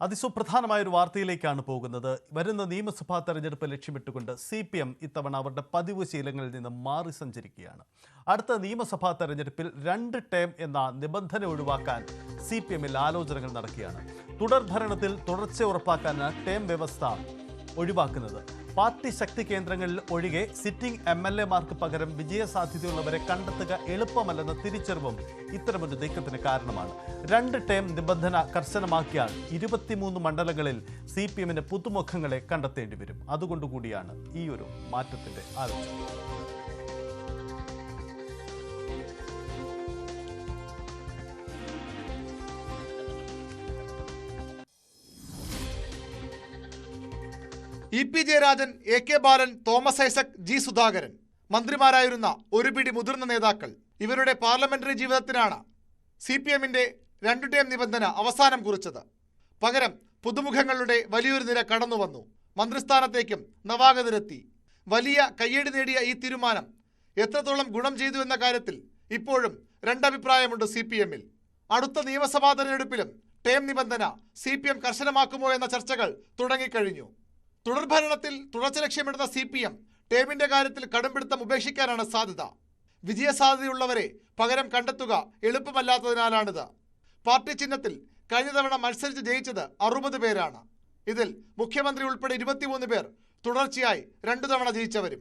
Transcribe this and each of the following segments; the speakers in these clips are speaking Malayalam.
അതിസുപ്രധാനമായ ഒരു വാർത്തയിലേക്കാണ് പോകുന്നത്. വരുന്ന നിയമസഭാ തെരഞ്ഞെടുപ്പ് ലക്ഷ്യമിട്ടുകൊണ്ട് സി പി എം ഇത്തവണ അവരുടെ പതിവ് ശീലങ്ങളിൽ നിന്ന് മാറി സഞ്ചരിക്കുകയാണ്. അടുത്ത നിയമസഭാ തെരഞ്ഞെടുപ്പിൽ രണ്ട് ടേം എന്ന നിബന്ധന ഒഴിവാക്കാൻ സി പി എമ്മിൽ ആലോചനകൾ നടക്കുകയാണ്. തുടർ ഭരണത്തിൽ തുടർച്ച ഉറപ്പാക്കാനാണ് ടേം വ്യവസ്ഥ ഒഴിവാക്കുന്നത്. പാർട്ടി ശക്തി കേന്ദ്രങ്ങളിൽ ഒഴികെ സിറ്റിംഗ് എം എൽ എമാർക്ക് പകരം വിജയസാധ്യതയുള്ളവരെ കണ്ടെത്തുക എളുപ്പമല്ലെന്ന തിരിച്ചറിവും ഇത്തരമൊരു നീക്കത്തിന് കാരണമാണ്. രണ്ട് ടേം നിബന്ധന കർശനമാക്കിയാൽ ഇരുപത്തിമൂന്ന് മണ്ഡലങ്ങളിൽ സി പി എമ്മിന് പുതുമുഖങ്ങളെ കണ്ടെത്തേണ്ടി വരും. അതുകൊണ്ടുകൂടിയാണ് ഈ ഒരു മാറ്റത്തിന്റെ ആലോചന. E P Jayarajan A K Balan Thomas Isaac G Sudhakaran. മന്ത്രിമാരായിരുന്ന ഒരു പിടി മുതിർന്ന നേതാക്കൾ. ഇവരുടെ പാർലമെന്ററി ജീവിതത്തിനാണ് സി പി എമ്മിന്റെ രണ്ടു ടേം നിബന്ധന അവസാനം കുറിച്ചത്. പകരം പുതുമുഖങ്ങളുടെ വലിയൊരു നിര കടന്നുവന്നു മന്ത്രിസ്ഥാനത്തേക്കും നവാഗതരെത്തി വലിയ കയ്യടി നേടിയ ഈ തീരുമാനം എത്രത്തോളം ഗുണം ചെയ്തു എന്ന കാര്യത്തിൽ ഇപ്പോഴും രണ്ടഭിപ്രായമുണ്ട് സി പി എമ്മിൽ. അടുത്ത നിയമസഭാ തെരഞ്ഞെടുപ്പിലും ടേം നിബന്ധന സി പി എം കർശനമാക്കുമോ എന്ന ചർച്ചകൾ തുടങ്ങിക്കഴിഞ്ഞു. തുടർഭരണത്തിൽ തുടർച്ച ലക്ഷ്യമിടുന്ന സി പി എം ടേമിന്റെ കാര്യത്തിൽ കടുംപിടുത്തം ഉപേക്ഷിക്കാനാണ് സാധ്യത. വിജയസാധ്യതയുള്ളവരെ പകരം കണ്ടെത്തുക എളുപ്പമല്ലാത്തതിനാലാണിത്. പാർട്ടി ചിഹ്നത്തിൽ കഴിഞ്ഞ തവണ മത്സരിച്ച് ജയിച്ചത് അറുപത് പേരാണ്. ഇതിൽ മുഖ്യമന്ത്രി ഉൾപ്പെടെ ഇരുപത്തിമൂന്ന് പേർ തുടർച്ചയായി രണ്ടു തവണ ജയിച്ചവരും.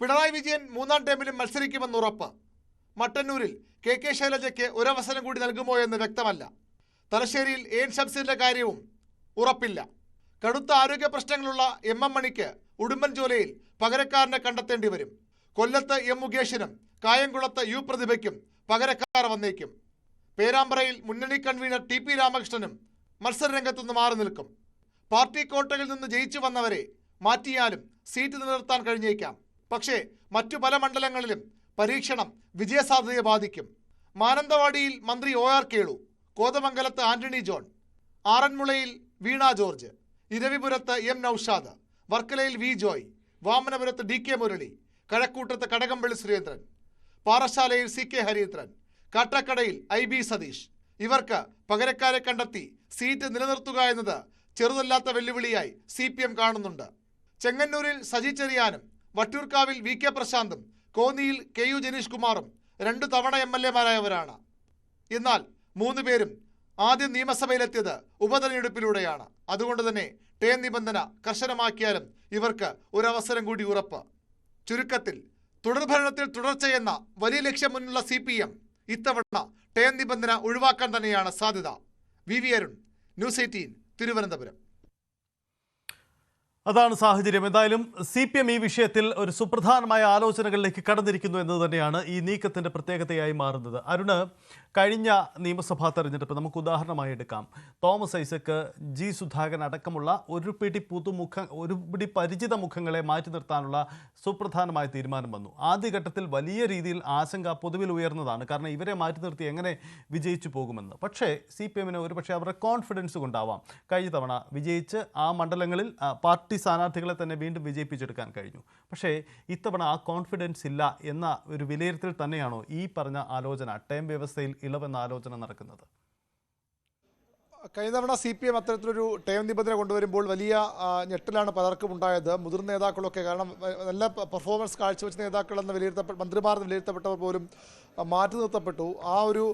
പിണറായി വിജയൻ മൂന്നാം ടേമിലും മത്സരിക്കുമെന്ന് ഉറപ്പ്. മട്ടന്നൂരിൽ കെ കെ ശൈലജയ്ക്ക് ഒരവസരം കൂടി നൽകുമോ എന്ന് വ്യക്തമല്ല. തലശ്ശേരിയിൽ എൻ ഷംസീറിന്റെ കാര്യവും ഉറപ്പില്ല. കടുത്ത ആരോഗ്യ പ്രശ്നങ്ങളുള്ള എം എം മണിക്ക് ഉടുമ്പൻചോലയിൽ പകരക്കാരനെ കണ്ടെത്തേണ്ടി വരും. കൊല്ലത്ത് എം മുകേഷിനും കായംകുളത്ത് യു പ്രതിഭയ്ക്കും പകരക്കാർ വന്നേക്കും. പേരാമ്പ്രയിൽ മുന്നണി കൺവീനർ ടി പി രാമകൃഷ്ണനും മത്സരരംഗത്തുനിന്ന് മാറി നിൽക്കും. പാർട്ടി കോട്ടയിൽ നിന്ന് ജയിച്ചു വന്നവരെ മാറ്റിയാലും സീറ്റ് നിലനിർത്താൻ കഴിഞ്ഞേക്കാം. പക്ഷേ മറ്റു പല മണ്ഡലങ്ങളിലും പരീക്ഷണം വിജയസാധ്യതയെ ബാധിക്കും. മാനന്തവാടിയിൽ മന്ത്രി ഒ ആർ കേളു കോതമംഗലത്ത് ആന്റണി ജോൺ ആറന്മുളയിൽ വീണ ജോർജ് ഇരവിപുരത്ത് എം നൌഷാദ് വർക്കലയിൽ വി ജോയ് വാമനപുരത്ത് ഡി കെ മുരളി കഴക്കൂട്ടത്ത് കടകംപള്ളി സുരേന്ദ്രൻ പാറശാലയിൽ സി കെ ഹരീന്ദ്രൻ കാട്ടാക്കടയിൽ ഐ ബി സതീഷ്. ഇവർക്ക് പകരക്കാരെ കണ്ടെത്തി സീറ്റ് നിലനിർത്തുക എന്നത് ചെറുതല്ലാത്ത വെല്ലുവിളിയായി സി പി എം കാണുന്നുണ്ട്. ചെങ്ങന്നൂരിൽ സജി ചെറിയാനും വട്ടൂർക്കാവിൽ വി കെ പ്രശാന്തും കോന്നിയിൽ കെ യു ജനീഷ് കുമാറും രണ്ടു തവണ എം എൽ എമാരായവരാണ്. എന്നാൽ മൂന്ന് പേരും ആദ്യം നിയമസഭയിലെത്തിയത് ഉപതെരഞ്ഞെടുപ്പിലൂടെയാണ്. അതുകൊണ്ട് തന്നെ ടേ നിബന്ധന കർശനമാക്കിയാലും ഇവർക്ക് ഒരവസരം കൂടി ഉറപ്പ്. ചുരുക്കത്തിൽ തുടർഭരണത്തിൽ തുടർച്ചയെന്ന വലിയ ലക്ഷ്യം മുന്നിലുള്ള സി പി എം ഇത്തവണ ടേ നിബന്ധന ഒഴിവാക്കാൻ തന്നെയാണ് സാധ്യത. V V Arun news eighteen Thiruvananthapuram. അതാണ് സാഹചര്യം. എന്തായാലും സി പി എം ഈ വിഷയത്തിൽ ഒരു സുപ്രധാനമായ ആലോചനകളിലേക്ക് കടന്നിരിക്കുന്നു എന്നത് തന്നെയാണ് ഈ നീക്കത്തിന്റെ പ്രത്യേകതയായി മാറുന്നത്. അരുണ് കഴിഞ്ഞ നിയമസഭാ തെരഞ്ഞെടുപ്പ് നമുക്ക് ഉദാഹരണമായി എടുക്കാം. തോമസ് ഐസക്ക് ജി സുധാകരൻ അടക്കമുള്ള ഒരു പിടി പുതുമുഖ ഒരു പിടി പരിചിത മുഖങ്ങളെ മാറ്റി നിർത്താനുള്ള സുപ്രധാനമായ തീരുമാനം വന്നു. ആദ്യഘട്ടത്തിൽ വലിയ രീതിയിൽ ആശങ്ക പൊതുവിൽ ഉയർന്നതാണ്. കാരണം ഇവരെ മാറ്റി നിർത്തി എങ്ങനെ വിജയിച്ചു പോകുമെന്ന്. പക്ഷേ സി പി എമ്മിന് ഒരുപക്ഷെ അവരുടെ കോൺഫിഡൻസ് കൊണ്ടാവാം. കഴിഞ്ഞ തവണ വിജയിച്ച് ആ മണ്ഡലങ്ങളിൽ പാർട്ടി സ്ഥാനാർത്ഥികളെ തന്നെ വീണ്ടും വിജയിപ്പിച്ചെടുക്കാൻ കഴിഞ്ഞു. പക്ഷേ ഇത്തവണ ആ കോൺഫിഡൻസ് ഇല്ല എന്ന ഒരു വിലയിരുത്തൽ തന്നെയാണോ ഈ പറഞ്ഞ ആലോചന ടേം വ്യവസ്ഥയിൽ ഇളവെന്ന ആലോചന നടക്കുന്നത്? കഴിഞ്ഞ തവണ സി പി എം അത്തരത്തിലൊരു ടേം നിബന്ധന കൊണ്ടുവരുമ്പോൾ വലിയ ഞെട്ടലാണ് പലർക്കും ഉണ്ടായത്. മുതിർന്ന നേതാക്കളൊക്കെ കാരണം നല്ല പെർഫോമൻസ് കാഴ്ചവെച്ച നേതാക്കളെന്ന് വിലയിരുത്തപ്പെട്ട മന്ത്രിമാർ വിലയിരുത്തപ്പെട്ടവർ പോലും മാറ്റി നിർത്തപ്പെട്ടു. ആ ഒരു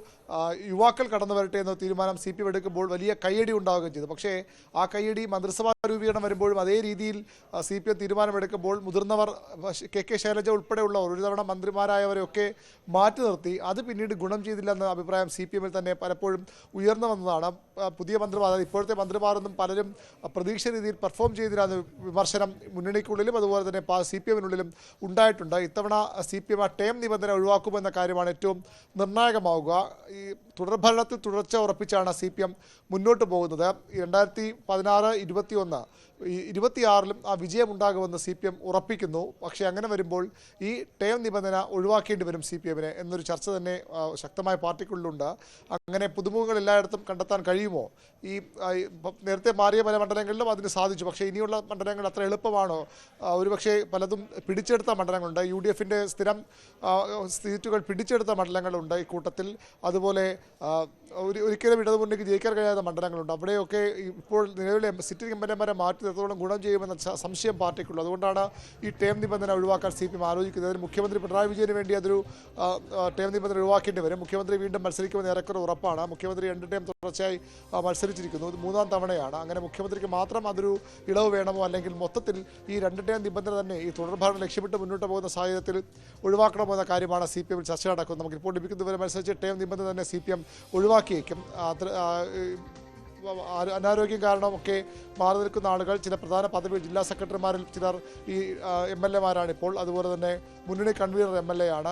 യുവാക്കൾ കടന്നു വരട്ടെ എന്ന തീരുമാനം സി പി എം എടുക്കുമ്പോൾ വലിയ കയ്യടി ഉണ്ടാവുകയും ചെയ്തു. പക്ഷേ ആ കയ്യടി മന്ത്രിസഭാ രൂപീകരണം വരുമ്പോഴും അതേ രീതിയിൽ സി പി എം തീരുമാനമെടുക്കുമ്പോൾ മുതിർന്നവർ കെ കെ ശൈലജ ഉൾപ്പെടെയുള്ളവർ ഒരു തവണ മന്ത്രിമാരായവരെയൊക്കെ മാറ്റി നിർത്തി. അത് പിന്നീട് ഗുണം ചെയ്തില്ല എന്ന അഭിപ്രായം സി പി എമ്മിൽ തന്നെ പലപ്പോഴും ഉയർന്നു വന്നതാണ്. പുതിയ മന്ത്രിമാർ അതായത് ഇപ്പോഴത്തെ മന്ത്രിമാരൊന്നും പലരും പ്രതീക്ഷ രീതിയിൽ പെർഫോം ചെയ്തില്ലാന്ന് വിമർശനം മുന്നണിക്കുള്ളിലും അതുപോലെ തന്നെ സി പി എമ്മിനുള്ളിലും ഉണ്ടായിട്ടുണ്ട്. ഇത്തവണ സി പി എം ആ ടേം നിബന്ധന ഒഴിവാക്കുമെന്ന കാര്യമാണ് ഏറ്റവും നിർണായകമാവുക. ഈ തുടർഭരണത്തിൽ തുടർച്ച ഉറപ്പിച്ചാണ് സി പി എം മുന്നോട്ട് പോകുന്നത്. രണ്ടായിരത്തി പതിനാറ് ഇരുപത്തിയൊന്ന് ഇരുപത്തിയാറിലും ആ വിജയം ഉണ്ടാകുമെന്ന് സി പി എം ഉറപ്പിക്കുന്നു. പക്ഷേ അങ്ങനെ വരുമ്പോൾ ഈ ടേം നിബന്ധന ഒഴിവാക്കേണ്ടി വരും സി പി എമ്മിനെ എന്നൊരു ചർച്ച തന്നെ ശക്തമായ പാർട്ടിക്കുള്ളിലുണ്ട്. അങ്ങനെ പുതുമുഖങ്ങൾ എല്ലായിടത്തും കണ്ടെത്താൻ കഴിയുമോ? ഈ നേരത്തെ മാറിയ പല മണ്ഡലങ്ങളിലും അതിന് സാധിച്ചു. പക്ഷേ ഇനിയുള്ള മണ്ഡലങ്ങൾ അത്ര എളുപ്പമാണോ? ഒരുപക്ഷേ പലതും പിടിച്ചെടുത്ത മണ്ഡലങ്ങളുണ്ട്. യു ഡി എഫിന്റെ സ്ഥിരം സീറ്റുകൾ പിടിച്ചെടുത്ത പിടിച്ചെടുത്ത മണ്ഡലങ്ങളുണ്ട് ഈ കൂട്ടത്തിൽ. അതുപോലെ ഒരു ഒരിക്കലും ഇടതുമുന്നണിക്ക് ജയിക്കാൻ കഴിയാത്ത മണ്ഡലങ്ങളുണ്ട്. അവിടെയൊക്കെ ഇപ്പോൾ നിലവിലെ സിറ്റിംഗ് എം എൽ എമാരെ മാറ്റി നിർത്തോളം ഗുണം ചെയ്യുമെന്ന സംശയം പാർട്ടിക്കുള്ളൂ. അതുകൊണ്ടാണ് ഈ ടേം നിബന്ധന ഒഴിവാക്കാൻ സി പി എം ആലോചിക്കുന്നത്. അതിന് മുഖ്യമന്ത്രി പിണറായി വിജയന് വേണ്ടി അതൊരു ടേം നിബന്ധന ഒഴിവാക്കേണ്ടി വരും. മുഖ്യമന്ത്രി വീണ്ടും മത്സരിക്കുമെന്ന് ഏറെക്കുറെ ഉറപ്പാണ്. മുഖ്യമന്ത്രി രണ്ട് ടേം തുടർച്ചയായി മത്സരിച്ചിരിക്കുന്നു. ഇത് മൂന്നാം തവണയാണ്. അങ്ങനെ മുഖ്യമന്ത്രിക്ക് മാത്രം അതൊരു ഇളവ് വേണമോ അല്ലെങ്കിൽ മൊത്തത്തിൽ ഈ രണ്ട് ടേം നിബന്ധന തന്നെ ഈ തുടർഭരണം ലക്ഷ്യമിട്ട് മുന്നോട്ട് പോകുന്ന സാഹചര്യത്തിൽ ഒഴിവാക്കണമോ എന്ന കാര്യമാണ് സി പി എമ്മിൽ ചർച്ച നടക്കുന്നത്. നമുക്ക് ഇപ്പോൾ ലഭിക്കുന്ന വിവരമനുസരിച്ച് ടേം നിബന്ധന തന്നെ സി പി എം ഒഴിവാക്കിയേക്കും. അനാരോഗ്യം കാരണമൊക്കെ മാറി നിൽക്കുന്ന ആളുകൾ ചില പ്രധാന പദവി ജില്ലാ സെക്രട്ടറിമാരിൽ ചിലർ ഈ എം എൽ എമാരാണ് ഇപ്പോൾ. അതുപോലെ തന്നെ മുന്നണി കൺവീനർ എം എൽ എ ആണ്.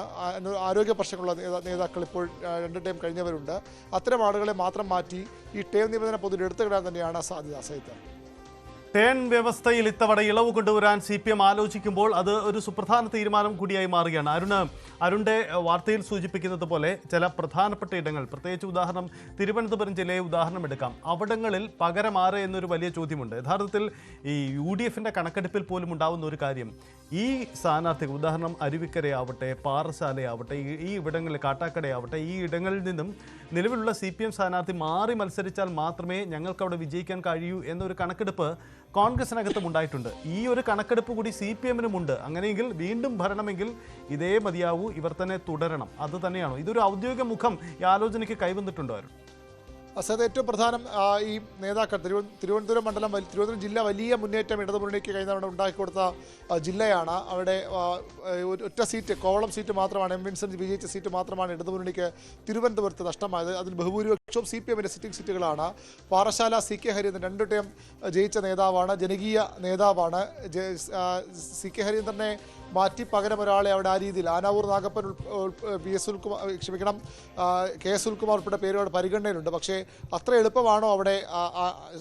ആരോഗ്യ പ്രശ്നങ്ങളുള്ള നേതാ- നേതാക്കൾ ഇപ്പോൾ രണ്ട് ടൈം കഴിഞ്ഞവരുണ്ട്. അത്തരം ആളുകളെ മാത്രം മാറ്റി ഈ ടേം നിബന്ധന പൊതുവിൽ എടുത്തുകിടാൻ തന്നെയാണ് സാധ്യത സഹിതം ടേൺ വ്യവസ്ഥയിൽ ഇത്തവണ ഇളവ് കൊണ്ടുവരാൻ സി പി എം ആലോചിക്കുമ്പോൾ അത് ഒരു സുപ്രധാന തീരുമാനം കൂടിയായി മാറുകയാണ്. അരുണ് അരുണിന്റെ വാർത്തയിൽ സൂചിപ്പിക്കുന്നത് പോലെ ചില പ്രധാനപ്പെട്ട ഇടങ്ങൾ പ്രത്യേകിച്ച് ഉദാഹരണം തിരുവനന്തപുരം ജില്ലയെ ഉദാഹരണം എടുക്കാം. അവിടങ്ങളിൽ പകരം ആറ് എന്നൊരു വലിയ ചോദ്യമുണ്ട്. യഥാർത്ഥത്തിൽ ഈ യു ഡി എഫിന്റെ കണക്കെടുപ്പിൽ പോലും ഉണ്ടാവുന്ന ഒരു കാര്യം ഈ സ്ഥാനാർത്ഥികൾ ഉദാഹരണം അരുവിക്കരയാവട്ടെ പാറശാലയാവട്ടെ ഈ ഈ ഇവിടങ്ങളിൽ കാട്ടാക്കടയാവട്ടെ ഈ ഇടങ്ങളിൽ നിന്നും നിലവിലുള്ള സി പി എം സ്ഥാനാർത്ഥി മാറി മത്സരിച്ചാൽ മാത്രമേ ഞങ്ങൾക്ക് അവിടെ വിജയിക്കാൻ കഴിയൂ എന്നൊരു കണക്കെടുപ്പ് കോൺഗ്രസിനകത്തും ഉണ്ടായിട്ടുണ്ട്. ഈ ഒരു കണക്കെടുപ്പ് കൂടി സി പി എമ്മിനുമുണ്ട് അങ്ങനെയെങ്കിൽ വീണ്ടും ഭരണമെങ്കിൽ ഇതേ മതിയാവൂ. ഇവർ തന്നെ തുടരണം. അത് തന്നെയാണോ? ഇതൊരു ഔദ്യോഗിക മുഖം ഈ ആലോചനയ്ക്ക് കൈവന്നിട്ടുണ്ടോ അവർ അസത് ഏറ്റവും പ്രധാനം ഈ നേതാക്കൾ തിരുവ തിരുവനന്തപുരം മണ്ഡലം തിരുവനന്തപുരം ജില്ല വലിയ മുന്നേറ്റം ഇടതുമുന്നണിക്ക് കഴിഞ്ഞ തവണ ഉണ്ടാക്കി കൊടുത്ത ജില്ലയാണ്. അവിടെ ഒറ്റ സീറ്റ് കോവളം സീറ്റ് മാത്രമാണ് എം വിൻസെന്റ് വിജയിച്ച സീറ്റ് മാത്രമാണ് ഇടതുമുന്നണിക്ക് തിരുവനന്തപുരത്ത് നഷ്ടമായത്. അതിൽ ബഹുഭൂരിപക്ഷവും സി പി എമ്മിന്റെ സിറ്റിംഗ് സീറ്റുകളാണ്. പാറശാല സി കെ ഹരീന്ദ്രൻ രണ്ടു ടൈം ജയിച്ച നേതാവാണ് ജനകീയ നേതാവാണ്. സി കെ ഹരീന്ദ്രനെ മാറ്റി പകരം ഒരാളെ അവിടെ ആ രീതിയിൽ ആനാവൂർ നാഗപ്പൻ പി എസ് സുൽകുമാർ ക്ഷമിക്കണം കെ എസ് സുൽകുമാർ ഉൾപ്പെടെ പേരുകൾ പരിഗണനയിലുണ്ട്. പക്ഷേ അത്ര എളുപ്പമാണോ അവിടെ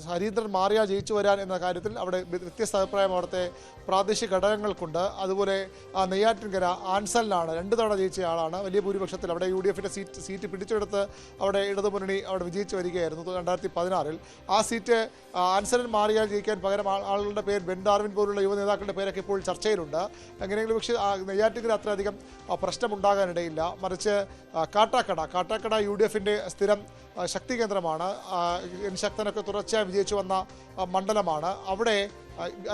ഹരീന്ദ്രൻ മാറിയാൽ ജയിച്ചു വരാൻ എന്ന കാര്യത്തിൽ അവിടെ വ്യ- വ്യത്യസ്ത അഭിപ്രായം അവിടുത്തെ പ്രാദേശിക ഘടകങ്ങൾക്കുണ്ട്. അതുപോലെ നെയ്യാറ്റിൻകര ആൻസലിനാണ് രണ്ട് തവണ ജയിച്ച ആളാണ്. വലിയ ഭൂരിപക്ഷത്തിൽ അവിടെ യു ഡി എഫിന്റെ സീറ്റ് സീറ്റ് പിടിച്ചെടുത്ത് അവിടെ ഇടതുമുന്നണി അവിടെ വിജയിച്ചു വരികയായിരുന്നു രണ്ടായിരത്തി പതിനാറിൽ ആ സീറ്റ് ആൻസലിൻ മാറിയാൽ ജയിക്കാൻ പകരം ആളുകളുടെ പേര് ബെൻ ഡാർവിൻ പോലുള്ള യുവ നേതാക്കളുടെ പേരൊക്കെ ഇപ്പോൾ ചർച്ചയിലുണ്ട്. എങ്ങനെയെങ്കിലും പക്ഷേ നെയ്യാറ്റിൻകര അത്രയധികം പ്രശ്നമുണ്ടാകാനിടയില്ല. മറിച്ച് കാട്ടാക്കട കാട്ടാക്കട യു ഡി എഫിന്റെ സ്ഥിരം ശക്തി കേന്ദ്രമാണ് ശക്തനൊക്കെ തുടർച്ചയായി വിജയിച്ചു വന്ന മണ്ഡലമാണ്. അവിടെ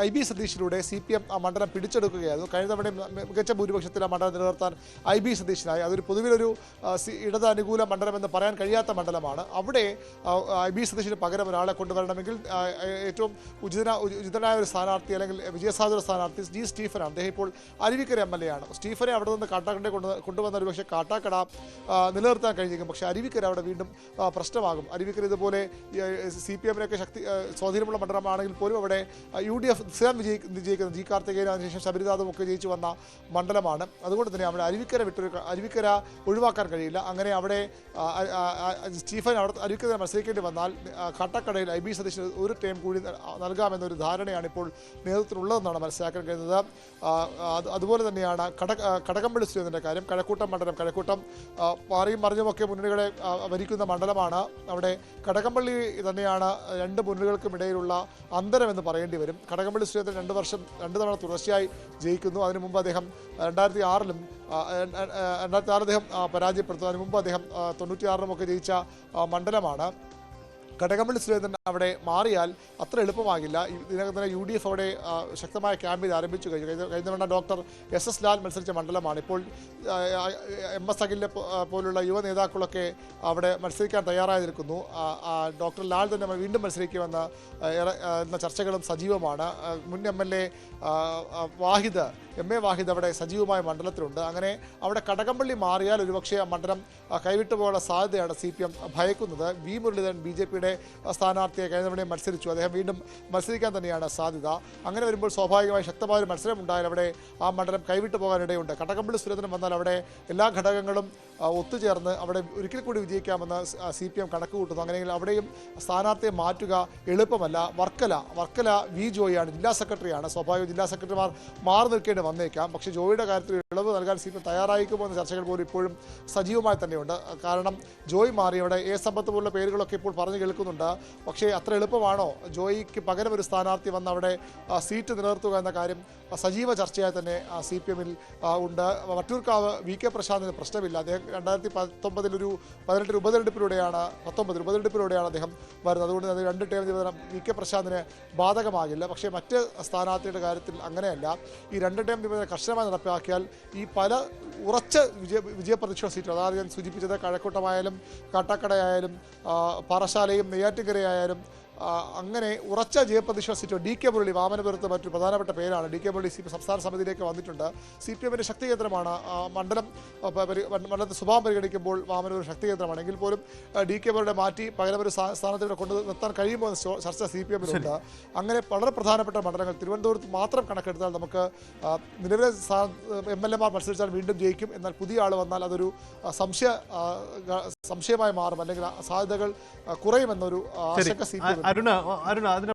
ഐ ബി സതീഷിലൂടെ സി പി എം ആ മണ്ഡലം പിടിച്ചെടുക്കുകയായിരുന്നു. കഴിഞ്ഞ തവണ മികച്ച ഭൂരിപക്ഷത്തിൽ ആ മണ്ഡലം നിലനിർത്താൻ ഐ ബി സതീഷിനായി. അതൊരു പൊതുവിലൊരു ഇടത് അനുകൂല മണ്ഡലമെന്ന് പറയാൻ കഴിയാത്ത മണ്ഡലമാണ്. അവിടെ ഐ ബി സതീഷിന് പകരം ഒരാളെ കൊണ്ടുവരണമെങ്കിൽ ഏറ്റവും ഉചിതന ഉചിതനായ ഒരു സ്ഥാനാർത്ഥി അല്ലെങ്കിൽ വിജയസാധുര സ്ഥാനാർത്ഥി ജി സ്റ്റീഫനാണ് അദ്ദേഹം ഇപ്പോൾ അരുവിക്കര എം എൽ എ ആണ്. സ്റ്റീഫനെ അവിടെ നിന്ന് കാട്ടാക്കടയെ കൊണ്ട് കൊണ്ടുവന്ന ഒരു പക്ഷേ കാട്ടാക്കട നിലനിർത്താൻ കഴിഞ്ഞേക്കും പക്ഷേ അരുവിക്കര അവിടെ വീണ്ടും പ്രശ്നമാകും. അരുവിക്കര ഇതുപോലെ സി പി എമ്മിനൊക്കെ ശക്തി സ്വാധീനമുള്ള മണ്ഡലമാണെങ്കിൽ പോലും അവിടെ യു ഡി എഫ് സ്ഥിരം വിജയി വിജയിക്കുന്ന ജി കാർത്തികേയനും അതിനുശേഷം ശബരിനാഥും ഒക്കെ ജയിച്ചു വന്ന മണ്ഡലമാണ്. അതുകൊണ്ട് തന്നെ അവിടെ അരുവിക്കര വിട്ടൊരു അരുവിക്കര ഒഴിവാക്കാൻ കഴിയില്ല. അങ്ങനെ അവിടെ സ്റ്റീഫൻ അവിടെ അരുവിക്കര മത്സരിക്കേണ്ടി വന്നാൽ കട്ടക്കടയിൽ ഐ ബി സതീശന് ഒരു ടൈം കൂടി നൽകാമെന്നൊരു ധാരണയാണ് ഇപ്പോൾ നേതൃത്വത്തിലുള്ളതെന്നാണ് മനസ്സിലാക്കാൻ കഴിയുന്നത്. അതുപോലെ തന്നെയാണ് കട കടകമ്പള്ളി സുരേന്ദ്രന്റെ കാര്യം. കഴക്കൂട്ടം മണ്ഡലം കഴക്കൂട്ടം പാറിയും മറിഞ്ഞുമൊക്കെ മുന്നണികളെ ഭരിക്കുന്ന മണ്ഡലമാണ്. അവിടെ കടകംപള്ളി തന്നെയാണ് രണ്ട് മുന്നണികൾക്കും ഇടയിലുള്ള അന്തരം എന്ന് പറയേണ്ടി വരും. കടകംപള്ളി സുരേന്ദ്രൻ രണ്ട് വർഷം രണ്ട് തവണ തുടർച്ചയായി ജയിക്കുന്നു. അതിനു മുമ്പ് അദ്ദേഹം രണ്ടായിരത്തി ആറിലും രണ്ടായിരത്തി ആറ് അദ്ദേഹം പരാജയപ്പെടുത്തുന്നു അതിനു മുമ്പ് അദ്ദേഹം ആ, തൊണ്ണൂറ്റിയാറിലും ഒക്കെ ജയിച്ച മണ്ഡലമാണ്. കടകംപള്ളി സുരേന്ദ്രൻ അവിടെ മാറിയാൽ അത്ര എളുപ്പമാകില്ല. ഇതിനകം തന്നെ യു ഡി എഫ് അവിടെ ശക്തമായ ക്യാമ്പയിൻ ആരംഭിച്ചു. കഴിഞ്ഞു കഴിഞ്ഞ തവണ ഡോക്ടർ എസ് എസ് ലാൽ മത്സരിച്ച മണ്ഡലമാണ്. ഇപ്പോൾ എം എസ് അഖിലിനെ പോലുള്ള യുവ നേതാക്കളൊക്കെ അവിടെ മത്സരിക്കാൻ തയ്യാറായി നിൽക്കുന്നു ഡോക്ടർ ലാൽ തന്നെ വീണ്ടും മത്സരിക്കുമെന്ന എന്ന ചർച്ചകളും സജീവമാണ്. മുൻ M L A Wahid M A Wahid അവിടെ സജീവമായ മണ്ഡലത്തിലുണ്ട്. അങ്ങനെ അവിടെ കടകംപള്ളി മാറിയാൽ ഒരുപക്ഷെ ആ മണ്ഡലം കൈവിട്ടു പോകാനുള്ള സാധ്യതയാണ് സി പി എം ഭയക്കുന്നത്. വി മുരളീധരൻ ബി ജെ പിയുടെ സ്ഥാനാർത്ഥിയെ കഴിഞ്ഞ തവണയും മത്സരിച്ചു. അദ്ദേഹം വീണ്ടും മത്സരിക്കാൻ തന്നെയാണ് സാധ്യത. അങ്ങനെ വരുമ്പോൾ സ്വാഭാവികമായി ശക്തമായ ഒരു മത്സരം ഉണ്ടായാൽ അവിടെ ആ മണ്ഡലം കൈവിട്ടു പോകാനിടയുണ്ട്. കടകമ്പിളി സുരേന്ദ്രൻ വന്നാൽ അവിടെ എല്ലാ ഘടകങ്ങളും ഒത്തുചേർന്ന് അവിടെ ഒരിക്കൽ കൂടി വിജയിക്കാമെന്ന് സി പി എം കണക്ക് കൂട്ടുന്നു അങ്ങനെയെങ്കിൽ അവിടെയും സ്ഥാനാർത്ഥിയെ മാറ്റുക എളുപ്പമല്ല. വർക്കല വർക്കല വി ജോയിയാണ് ജില്ലാ സെക്രട്ടറിയാണ്. സ്വാഭാവിക ജില്ലാ സെക്രട്ടറിമാർ മാറി നിൽക്കേണ്ടി വന്നേക്കാം. പക്ഷേ ജോയിയുടെ കാര്യത്തിൽ ഇളവ് നൽകാൻ സി പി എം തയ്യാറായിക്കുമോ എന്ന ചർച്ചകൾ പോലും ഇപ്പോഴും സജീവമായി തന്നെയുണ്ട്. കാരണം ജോയി മാറി. അവിടെ എ സമ്പത്ത് പോലുള്ള പേരുകളൊക്കെ ഇപ്പോൾ പറഞ്ഞു കേൾക്കുന്നുണ്ട്. പക്ഷേ അത്ര എളുപ്പമാണോ ജോയിക്ക് പകരം ഒരു സ്ഥാനാർത്ഥി വന്ന് അവിടെ സീറ്റ് നിലനിർത്തുക എന്ന കാര്യം സജീവ ചർച്ചയായി തന്നെ സി പി എമ്മിൽ ഉണ്ട്. വട്ടൂർക്കാവ് വി കെ പ്രശാന്തിന് പ്രശ്നമില്ല. അദ്ദേഹം രണ്ടായിരത്തി പത്തൊമ്പതിൽ ഒരു പതിനെട്ടിൽ ഉപതെരഞ്ഞെടുപ്പിലൂടെയാണ് പത്തൊമ്പതിൽ ഉപതെരഞ്ഞെടുപ്പിലൂടെയാണ് അദ്ദേഹം വരുന്നത്. അതുകൊണ്ട് അത് രണ്ട് ടേം നിബന്ധന വി കെ പ്രശാന്തിന് ബാധകമാകില്ല. പക്ഷേ മറ്റ് സ്ഥാനാർത്ഥിയുടെ കാര്യത്തിൽ അങ്ങനെയല്ല. ഈ രണ്ട് ടേം നിബന്ധന കർശനമായി നടപ്പാക്കിയാൽ ഈ പല ഉറച്ച വിജയ വിജയപ്രതീക്ഷ സീറ്റുകൾ അതായത് ഞാൻ സൂചിപ്പിച്ചത് കഴക്കൂട്ടമായാലും കാട്ടാക്കടയായാലും പാറശാലയും നെയ്യാറ്റുകരയായാലും അങ്ങനെ ഉറച്ച ജയപ്രതിശ്വസിച്ചു ഡി കെ മുരളി വാമനപുരത്ത് മറ്റൊരു പ്രധാനപ്പെട്ട പേരാണ്. D K Murali C P സംസ്ഥാന സമിതിയിലേക്ക് വന്നിട്ടുണ്ട്. സി പി എമ്മിന്റെ ശക്തി കേന്ദ്രമാണ് മണ്ഡലം മണ്ഡലത്തെ സ്വഭാവം പരിഗണിക്കുമ്പോൾ വാമനപുരം ശക്തി കേന്ദ്രമാണ് എങ്കിൽ പോലും ഡി കെ മുരളിയെ മാറ്റി പകരം ഒരു സ്ഥാനത്തിലൂടെ കൊണ്ടു നിർത്താൻ കഴിയുമോ എന്ന് ചർച്ച സി പി എമ്മിലുണ്ട്. അങ്ങനെ വളരെ പ്രധാനപ്പെട്ട മണ്ഡലങ്ങൾ തിരുവനന്തപുരത്ത് മാത്രം കണക്കെടുത്താൽ നമുക്ക് നിലവിലെ എം എൽ എമാർ മത്സരിച്ചാൽ വീണ്ടും ജയിക്കും. എന്നാൽ പുതിയ ആൾ വന്നാൽ അതൊരു സംശയ സംശയമായി മാറും. അല്ലെങ്കിൽ സാധ്യതകൾ കുറയുമെന്നൊരു ആശങ്ക സി പി അ- അരുണ് അരുണ അതിന്